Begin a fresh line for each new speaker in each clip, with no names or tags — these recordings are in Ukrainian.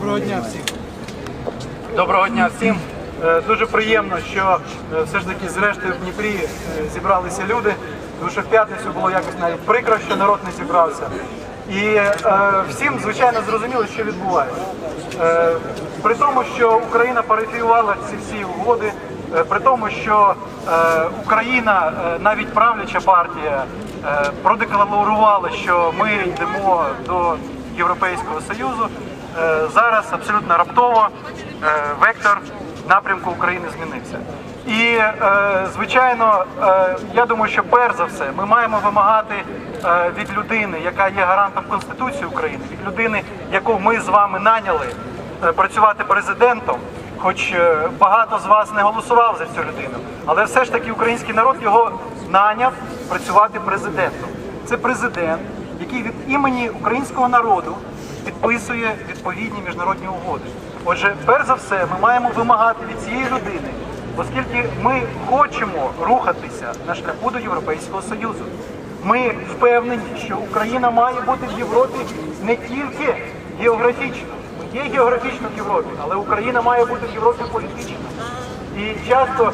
Доброго дня всім.
Доброго дня всім. Е, Дуже приємно, що е, все ж таки зрештою в Дніпрі е, зібралися люди. Тому що в п'ятницю було якось навіть прикро, що народ не зібрався. І е, всім, звичайно, зрозуміло, що відбувається. Е, при тому, що Україна парафіювала ці всі угоди, е, при тому, що е, Україна, е, навіть правляча партія, е, продекларувала, що ми йдемо до Європейського Союзу. Е, Зараз абсолютно раптово е, вектор напрямку України змінився. І е, звичайно, я думаю, що перш за все ми маємо вимагати від людини, яка є гарантом Конституції України, від людини, яку ми з вами наняли працювати президентом. Хоч багато з вас не голосував за цю людину, але все ж таки український народ його наняв працювати президентом. Це президент, який від імені українського народу підписує відповідні міжнародні угоди. Отже, перш за все, ми маємо вимагати від цієї людини, оскільки ми хочемо рухатися на шляху до Європейського Союзу. Ми впевнені, що Україна має бути в Європі не тільки географічно. Ми є географічно в Європі, але Україна має бути в Європі політично. І часто,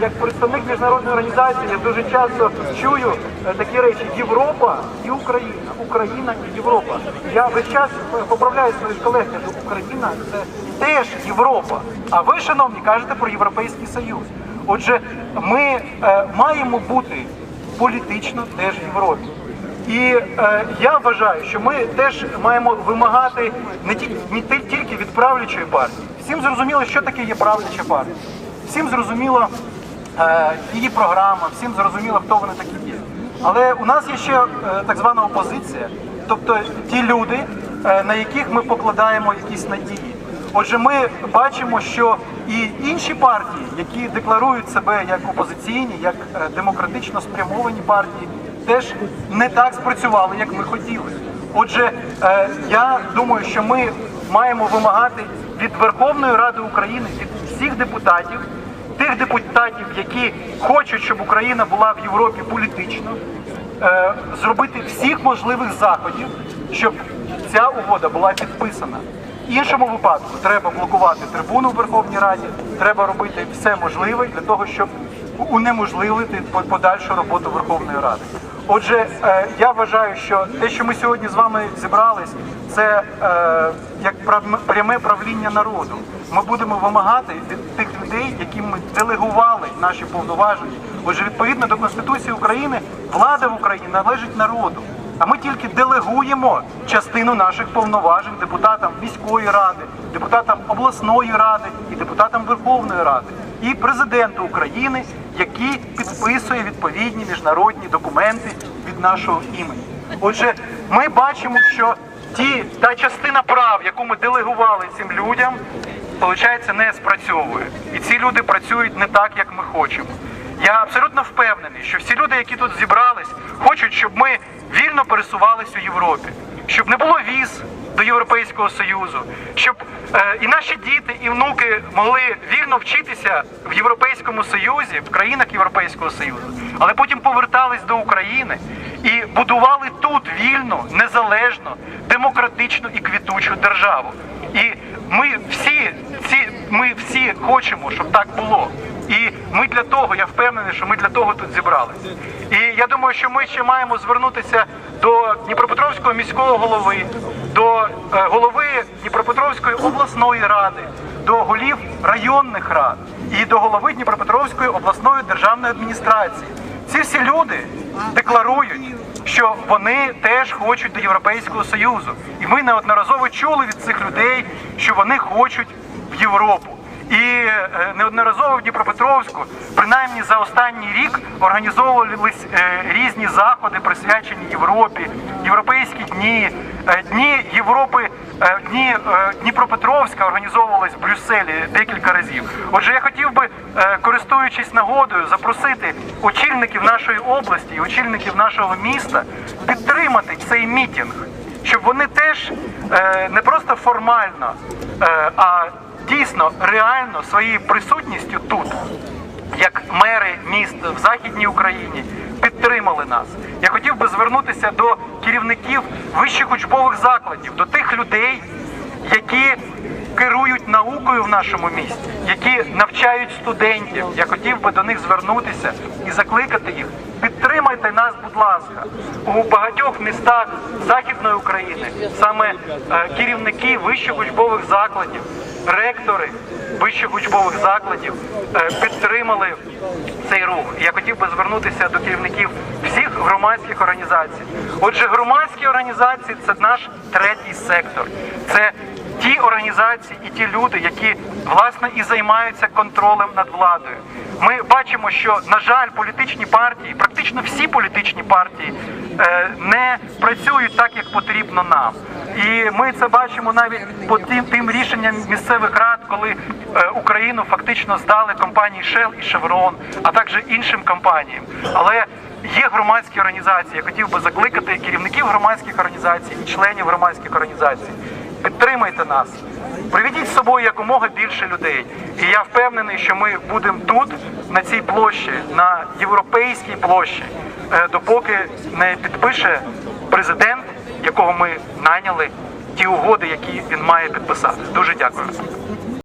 як представник міжнародної організації, я дуже часто чую е, такі речі: Європа і Україна, Україна і Європа. Я весь час е, поправляю своїх колег, кажу, Україна це теж Європа. А ви, шановні, кажете про Європейський Союз. Отже, ми е, маємо бути політично теж в Європі. І е, я вважаю, що ми теж маємо вимагати не тільки не тільки від правлячої партії. Всім зрозуміло, що таке є правляча партія. Всім зрозуміло е, її програма, всім зрозуміло, хто вони такі є. Але у нас є ще е, так звана опозиція, тобто ті люди, е, на яких ми покладаємо якісь надії. Отже, ми бачимо, що і інші партії, які декларують себе як опозиційні, як демократично спрямовані партії, теж не так спрацювали, як ми хотіли. Отже, я думаю, що ми маємо вимагати від Верховної Ради України, від всіх депутатів, тих депутатів, які хочуть, щоб Україна була в Європі політично, е, зробити всіх можливих заходів, щоб ця угода була підписана. В іншому випадку треба блокувати трибуну в Верховній Раді, треба робити все можливе для того, щоб унеможливити подальшу роботу Верховної Ради. Отже, е, я вважаю, що те, що ми сьогодні з вами зібрались, це е, пряме правління народу. Ми будемо вимагати від тих людей, яким ми делегували наші повноваження. Отже, відповідно до Конституції України, влада в Україні належить народу. А ми тільки делегуємо частину наших повноважень депутатам міської ради, депутатам обласної ради і депутатам Верховної Ради, і президенту України, який підписує відповідні міжнародні документи від нашого імені. Отже, ми бачимо, що ті та частина прав, яку ми делегували цим людям, виходить, не спрацьовує. І ці люди працюють не так, як ми хочемо. Я абсолютно впевнений, що всі люди, які тут зібрались, хочуть, щоб ми вільно пересувалися у Європі, щоб не було віз до Європейського Союзу, щоб е, і наші діти, і внуки могли вільно вчитися в Європейському Союзі, в країнах Європейського Союзу, але потім повертались до України і будували тут вільну, незалежну, демократичну і квітучу державу. І ми всі ці ми всі хочемо, щоб так було. І ми для того, я впевнений, що ми для того тут зібралися. І я думаю, що ми ще маємо звернутися до Дніпропетровського міського голови, до е, голови Дніпропетровської обласної ради, до голів районних рад і до голови Дніпропетровської обласної державної адміністрації. Ці всі люди декларують, що вони теж хочуть до Європейського Союзу. І ми неодноразово чули від цих людей, що вони хочуть в Європу. І е, неодноразово в Дніпропетровську, принаймні за останній рік, організовувались е, різні заходи, присвячені Європі, європейські дні, е, дні Європи, дні е, Дніпропетровська організовувались в Брюсселі декілька разів. Отже, я хотів би, е, користуючись нагодою, запросити очільників нашої області і очільників нашого міста підтримати цей мітінг, щоб вони теж е, не просто формально, е, а дійсно реально своєю присутністю тут, як мери міст в Західній Україні, підтримали нас. Я хотів би звернутися до керівників вищих учбових закладів, до тих людей, які керують наукою в нашому місті, які навчають студентів. Я хотів би до них звернутися і закликати їх. Підтримайте нас, будь ласка, у багатьох містах Західної України саме е, керівники вищих учбових закладів, ректори вищих учбових закладів е, підтримали цей рух. Я хотів би звернутися до керівників всіх громадських організацій. Отже, громадські організації це наш третій сектор. Це ті організації і ті люди, які власне і займаються контролем над владою. Ми бачимо, що на жаль, політичні партії, практично всі політичні партії, не працюють так, як потрібно нам. І ми це бачимо навіть по тим, тим рішенням місцевих рад, коли е, Україну фактично здали компанії Shell і Chevron, а також іншим компаніям. Але є громадські організації. Я хотів би закликати керівників громадських організацій і членів громадських організацій. Підтримайте нас, приведіть з собою якомога більше людей. І я впевнений, що ми будемо тут, на цій площі, на європейській площі, е, допоки не підпише президент, якого ми найняли, ті угоди, які він має підписати. Дуже дякую.